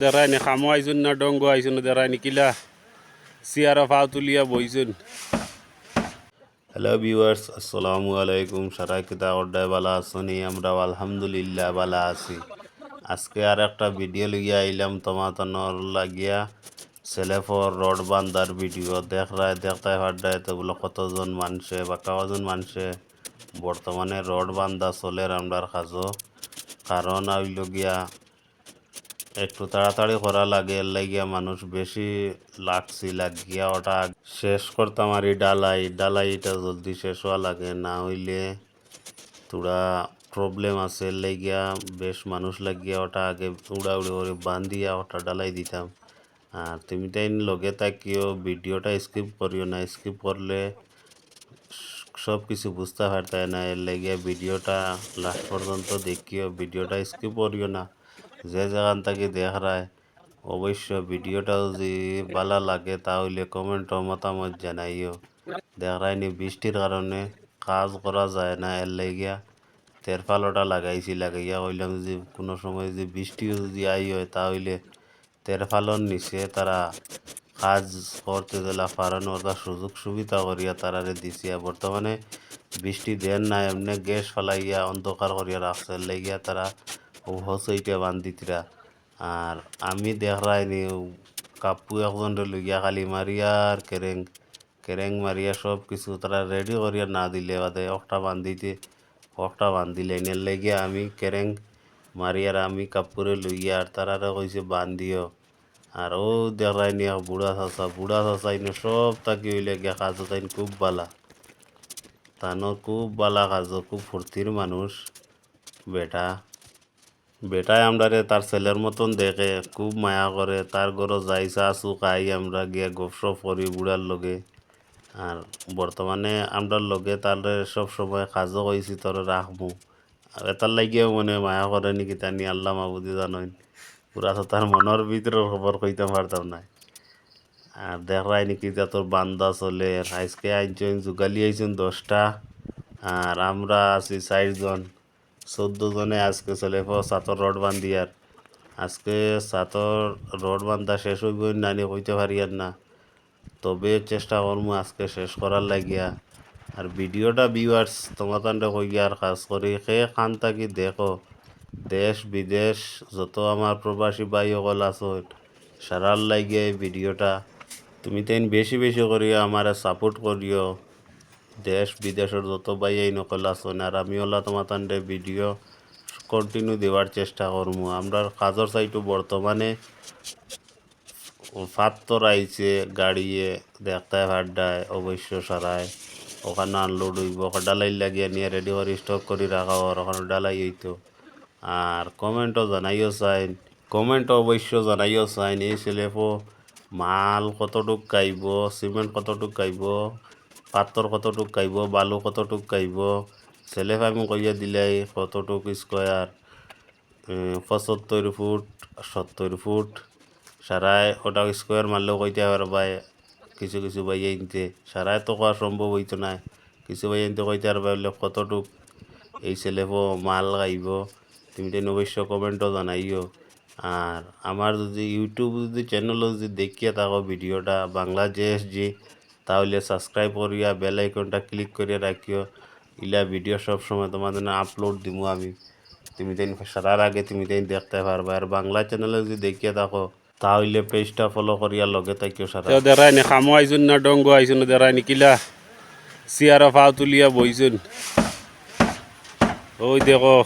দেরাইনি খামো আইসুন না ডঙ্গ আইসুন দেরাইনি কিলা সিয়ারা ফাও তুলিয়া বইছুন হ্যালো ভিউয়ার্স আসসালামু আলাইকুম সারা কিতা অর্ডায় বালা আসনি আমরা আলহামদুলিল্লাহ বালা আছি আজকে আর একটা ভিডিও লিগিয়া আইলাম তোমাতনর লাগিয়া সেলেফর রড বান্দার ভিডিও দেখ রায় দেখতে হাড্ডায় তো বলে কতজন মানুষে বা কজন মানুষে বর্তমানে রড বান্দা চলের আমরার কাজও কারণ আইল গিয়া একটু তাড়াতাড়ি করা লাগে, এর লাগিয়া মানুষ বেশি লাগছি, লাগিয়া ওটা শেষ করতাম আর এই ডালাই, ডালাইটা জলদি শেষ হওয়া লাগে, না হইলে তোরা প্রবলেম আছে, এর লাগিয়া বেশ মানুষ লাগিয়া ওটা আগে উড়া উড়ি করে বান্ধিয়া ওটা ডালাই দিতাম। আর তুমি তাই লগে তাকিও ভিডিওটা স্কিপ করিও না স্কিপ করলে সব কিছু বুঝতে পারতায় না, এর লাগিয়া ভিডিওটা লাস্ট পর্যন্ত দেখিও, ভিডিওটা স্কিপ করিও না। যে যেখান থেকে দেখ রায় অবশ্য ভিডিওটা যদি ভালো লাগে, তাহলে কমেন্ট মতামত জানাইও। দেখ রায়নি বৃষ্টির কারণে কাজ করা যায় না, এর লাগিয়া তেরফালটা লাগাইছি, লাগাইয়া কইলাম যে কোনো সময় যদি বৃষ্টিও যদি আই হয়, তাহলে তেরফালর নিচে তারা কাজ করতে দিলা পারানোর তার সুযোগ সুবিধা করিয়া তারারে দিছি। বর্তমানে বৃষ্টি দেন না, এমনি গ্যাস ফালাইয়া অন্ধকার করিয়া রাখছে লাগিয়া তারা হসইটা বান্ধিতরা আর আমি দেখাইনি কাপু একজন লইয়া খালি মারিয়া আর কেরেং কেরেং মারিয়া সব কিছু তারা রেডি করিয়া না দিলে বাদে একটা বান্ধিতে একটা বান্ধিলে এনে লেগে আমি কেরেং মারিয়ার আমি কাপড়ে লইয়া আর তারারে কইছে বান্ধিও আর ও দেখাইনি বুড়া চাচা বুড়া চাচা ইনে সব তাকি হইলে গিয়া কাজ তাইন খুব বালা। তানোর খুব বালা কাজ খুব ফুর্তির মানুষ, বেটা। বেটায় আমরারে তার ছেলের মতন দেখে, খুব মায়া করে। তার যাই চাচু খাই আমরা গিয়ে গপসপ করি বুড়ার লগে। আর বর্তমানে আমরার লগে তার সব সময় কাজও কইছি, তোর রাখব আর এটার লাগিয়েও মনে মায়া করে নাকি তা নিয়ে আল্লাহ মাবুদি জানইন। পুরা তো তার মনের ভিতরের খবর কইতে পারতাম না। আর দেখাই নাকি যা তোর বান্দা চলে। আজকে আইনজন যুগালি আইছেন দশটা। আর আমরা আছি চারজন। চোদ্দ জনে আজকে চলে সাতর রড বান্ধি আর আজকে সাতর রড বান্ধা শেষ হইব নানি পারি আর না। তবে চেষ্টা করব আজকে শেষ করার লাগিয়া। আর ভিডিওটা ভিউয়ার্স তোমার তান্ডে আর কাজ করি সে খান থাকি দেখো। দেশ, বিদেশ, যত আমার প্রবাসী ভাই সকল আছো সারার লাগিয়ে ভিডিওটা তুমি তাই বেশি বেশি করিও আমারে সাপোর্ট করিও দেশ বিদেশের যত ভাই এই নকল আছেন আর আমি ওলা তোমার তান্ডে ভিডিও কন্টিনিউ দেওয়ার চেষ্টা করব আমরা কাজর সাইটু বর্তমানে ফাত্তর আইছে গাড়িয়ে দেখতে ভাড্ডায় অবশ্য সারায়। ওখানে আনলোড হইব, ওখানে ডালাই লাগিয়ে নিয়ে রেডি করে স্টক করে রাখা হওয়ার, ওখানে ডালাই হইতো। আর কমেন্টও জানাইও চাইন কমেন্ট অবশ্য জানাইও চাইন এই ছেলেপো মাল কতটুক গাইব সিমেন্ট কতটুক গাইব পাথর কতটুক গাইব বালু কতটুক গাইব ছেলেফ আমি কইয়া দিলাই কতটুক স্কোয়ার পঁচাত্তর ফুট সত্তর ফুট সারায় ওটা স্কোয়ার মারলেও কইতে পারবাই কিছু কিছু ভাই আনতে সারায় তো করা সম্ভব হইতো না কিছু ভাই আনতে কইতে পারবা বলে কতটুক এই ছেলেপ মাল গাইব তুমি তেন অবশ্য কমেন্টও জানাইও আর আমার যদি ইউটিউব যদি চ্যানেলও যদি দেখিয়া থাকো ভিডিওটা বাংলাদেশ জি তাহলে সাবস্ক্রাইব করিয়া বেল আইকনটা ক্লিক করিয়া রাখিও। ইলা ভিডিও সব সময় তোমাদের আপলোড দিমু আমি। তুমি তাই সারার আগে তুমি তাই দেখতে পারবা। আর বাংলা চ্যানেলে যদি দেখিয়া থাকো, তাহলে পেজটা ফলো করিয়া লগে থাকিও সারা। দেরাইনি খামো আইসুন না, ডঙ্গ আইসুন দেরাইনি কিলা? সিয়ারা ফাও তুলিয়া বইছুন। ওই দেখো।